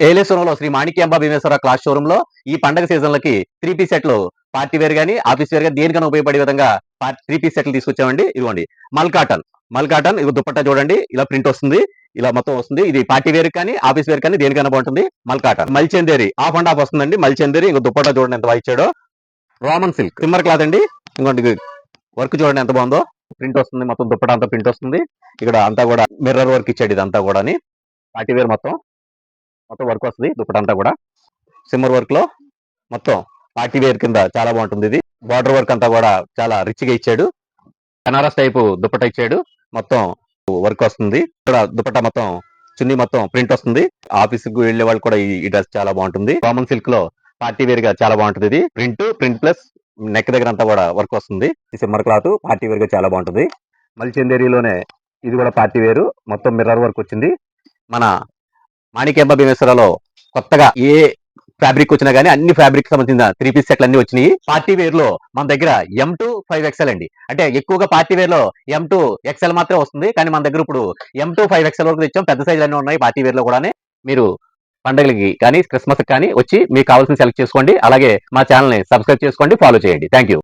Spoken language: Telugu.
ఏలేశ్వరంలో శ్రీ మాణిక్యాంబ భీమేశ్వర క్లాస్ షోరూమ్లో ఈ పండగ సీజన్లకి త్రీ పీస్ సెట్లు పార్టీ వేర్ గానీ ఆఫీస్ వేర్ గానీ దేనికైనా ఉపయోగపడే విధంగా త్రీ పీస్ సెట్లు తీసుకొచ్చామండి. ఇదిగోండి మల్ కాటన్ మల్ కాటన్ ఇది దుప్పట్టా చూడండి ఇలా ప్రింట్ వస్తుంది ఇలా మొత్తం వస్తుంది. ఇది పార్టీ వేర్ కానీ ఆఫీస్ వేర్ కానీ దేనికైనా బాగుంటుంది. మల్ cotton Mulchanderi off and off వస్తుందండి. మల్చందేరి ఇంకో దుప్పట్టా చూడండి ఎంత బాగా ఇచ్చాడో రోమన్ సిల్క్ సిమ్మర్ క్లాత్ అండి. ఇంకోటి వర్క్ చూడండి ఎంత బాగుందో. ప్రింట్ వస్తుంది మొత్తం దుప్పట అంతా ప్రింట్ వస్తుంది. ఇక్కడ అంతా కూడా మిర్రర్ వర్క్ ఇచ్చాడు ఇదంతా కూడా పార్టీ వేర్ మొత్తం. మొత్తం వర్క్ వస్తుంది దుప్పటా అంతా కూడా. సిమ్మర్ వర్క్లో మొత్తం పార్టీ వేర్ కింద చాలా బాగుంటుంది ఇది. బార్డర్ వర్క్ అంతా కూడా చాలా రిచ్గా ఇచ్చాడు. బనారస్ టైపు దుప్పట ఇచ్చాడు. మొత్తం వర్క్ వస్తుంది. ఇక్కడ దుప్పట మొత్తం చున్నీ మొత్తం ప్రింట్ వస్తుంది. ఆఫీస్కు వెళ్ళే వాళ్ళు కూడా ఈ డ్రెస్ చాలా బాగుంటుంది. కామన్ సిల్క్లో పార్టీ వేర్గా చాలా బాగుంటుంది ఇది. ప్రింట్ ప్రింట్ ప్లస్ నెక్ దగ్గర అంతా కూడా వర్క్ వస్తుంది. ఈ సిమ్మర్ క్లాత్ పార్టీ వేర్గా చాలా బాగుంటుంది. మల్చిందేరిలోనే ఇది కూడా పార్టీ వేరు మొత్తం మిర్రర్ వర్క్ వచ్చింది. మన మాణిక్యంబ భీమేశ్వరలో కొత్తగా ఏ ఫ్యాబ్రిక్ వచ్చినా గానీ అన్ని ఫ్యాబ్రిక్ సంబంధించిన త్రీ పీస్ సెట్లు అన్ని వచ్చినాయి. పార్టీ వేర్లో మన దగ్గర ఎం టు ఫైవ్ ఎక్స్ఎల్ అండి. అంటే ఎక్కువగా పార్టీ వేర్లో ఎం టు ఎక్స్ఎల్ మాత్రమే వస్తుంది. కానీ మన దగ్గర ఇప్పుడు ఎం టు ఫైవ్ ఎక్స్ఎల్ వరకు తెచ్చాం. పెద్ద సైజులు అన్ని ఉన్నాయి పార్టీ వేర్లో కూడా మీరు పండుగలకి కానీ క్రిస్మస్ కానీ వచ్చి మీకు కావాల్సిన సెలెక్ట్ చేసుకోండి. అలాగే మా ఛానల్ని సబ్స్క్రైబ్ చేసుకోండి ఫాలో చేయండి. Thank you